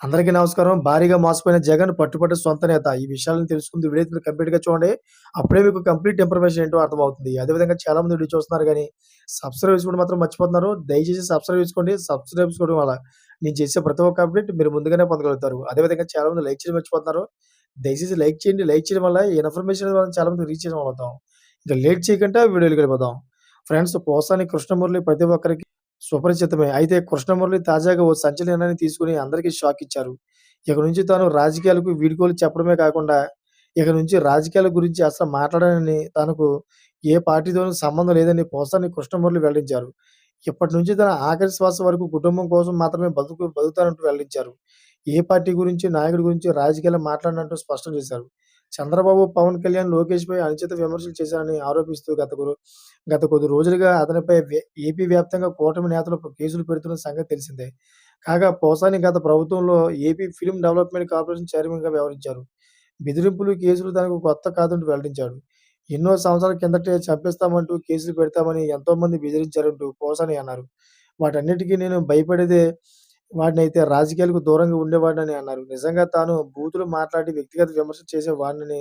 అందరికీ నమస్కారం. భారీగా మోసపోయిన జగన్ పట్టుపట్టు సొంత నేత. ఈ విషయాలను తెలుసుకుంది వీడియో కంప్లీట్‌గా చూడండి. అప్పుడే మీకు కంప్లీట్ ఇన్ఫర్మేషన్ ఏంటో అర్థమవుతుంది. అదేవిధంగా చాలామంది వీడియో చూస్తున్నారు కానీ సబ్స్క్రైబ్ చేసుకోవడం మాత్రం మర్చిపోతున్నారు. దయచేసి సబ్స్క్రైబ్ చేసుకోండి. సబ్స్క్రైబ్ చేసుకోవడం వల్ల నేను చేసే ప్రతి ఒక్క అప్డేట్ మీరు ముందుగానే పొందగలుగుతారు. అదేవిధంగా చాలామంది లైక్ చేయడం మర్చిపోతున్నారు. దయచేసి లైక్ చేయండి. లైక్ చేయడం వల్ల ఈ ఇన్ఫర్మేషన్ వల్ల మంది రీచ్ అవుతాం. ఇంకా లేట్ చేయకుండా వీడియోలు వెళ్ళిపోతాం ఫ్రెండ్స్ పోసాని కృష్ణమురళి ప్రతి ఒక్కరికి సుపరిచితమే. అయితే కృష్ణమురళి తాజాగా ఓ సంచలనాన్ని తీసుకుని తీసుకొని అందరికీ షాక్ ఇచ్చారు. ఇక నుంచి తాను రాజకీయాలకు వీడ్కోలు చెప్పడమే కాకుండా, ఇక నుంచి రాజకీయాల గురించి అసలు మాట్లాడాలని తనకు ఏ పార్టీతోనూ సంబంధం లేదని పోస్తాన్ని కృష్ణమురళి వెల్లడించారు. ఇప్పటి నుంచి తన ఆఖరి శ్వాస వరకు కుటుంబం కోసం మాత్రమే బతుకు బతుకుతానంటూ వెల్లడించారు. ఏ పార్టీ గురించి, నాయకుడి గురించి రాజకీయాలు మాట్లాడినట్టు స్పష్టం చేశారు. చంద్రబాబు, పవన్ కళ్యాణ్, లోకేష్ పై అనుచిత విమర్శలు చేశారని ఆరోపిస్తూ గత గత కొద్ది రోజులుగా అతనిపై ఏపీ వ్యాప్తంగా కూటమి నేతలు కేసులు పెడుతున్న సంగతి తెలిసిందే. కాగా పోసాని గత ప్రభుత్వంలో ఏపీ ఫిల్మ్ డెవలప్‌మెంట్ కార్పొరేషన్ చైర్మన్‌గా వ్యవహరించారు. బెదిరింపులు, కేసులు తనకు కొత్త కాదంటూ వెల్లడించాడు. ఎన్నో సంవత్సరాల కిందటే చంపేస్తామంటూ, కేసులు పెడతామని ఎంతోమంది బెదిరించారంటూ పోసాని అన్నారు. వాటన్నిటికీ నేను భయపడేదే వాడినైతే రాజకీయాలకు దూరంగా ఉండేవాడని అన్నారు. నిజంగా తాను బూతులు మాట్లాడి వ్యక్తిగత విమర్శలు చేసేవాడినని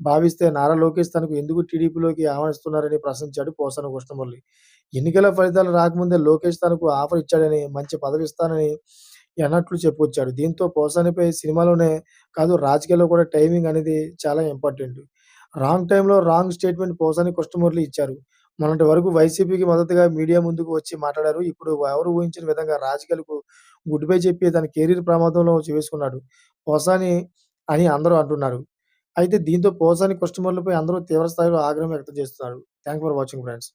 భావిస్తే నారా లోకేష్ తనకు ఎందుకు టీడీపీలోకి ఆహ్వానిస్తున్నారని ప్రశ్నించాడు పోసాని కృష్ణమురళి. ఎన్నికల ఫలితాలు రాకముందే లోకేష్ తనకు ఆఫర్ ఇచ్చాడని, మంచి పదవి ఇస్తానని అన్నట్లు చెప్పుకొచ్చాడు. దీంతో పోసానిపై సినిమాలోనే కాదు రాజకీయాల్లో కూడా టైమింగ్ అనేది చాలా ఇంపార్టెంట్. రాంగ్ టైమ్‌లో రాంగ్ స్టేట్‌మెంట్ పోసాని కృష్ణమురళి ఇచ్చారు. మొన్నటి వరకు వైసీపీకి మద్దతుగా మీడియా ముందుకు వచ్చి మాట్లాడారు. ఇప్పుడు ఎవరు ఊహించిన విధంగా రాజకీయాలకు గుడ్ బై చెప్పి తన కెరీర్ ప్రమాదంలో చేసుకున్నాడు పోసాని అని అందరూ అంటున్నారు. అయితే దీంతో పోసాని కస్టమర్లపై అందరూ తీవ్ర స్థాయిలో ఆగ్రహం వ్యక్తం చేస్తున్నారు. Thank for watching friends.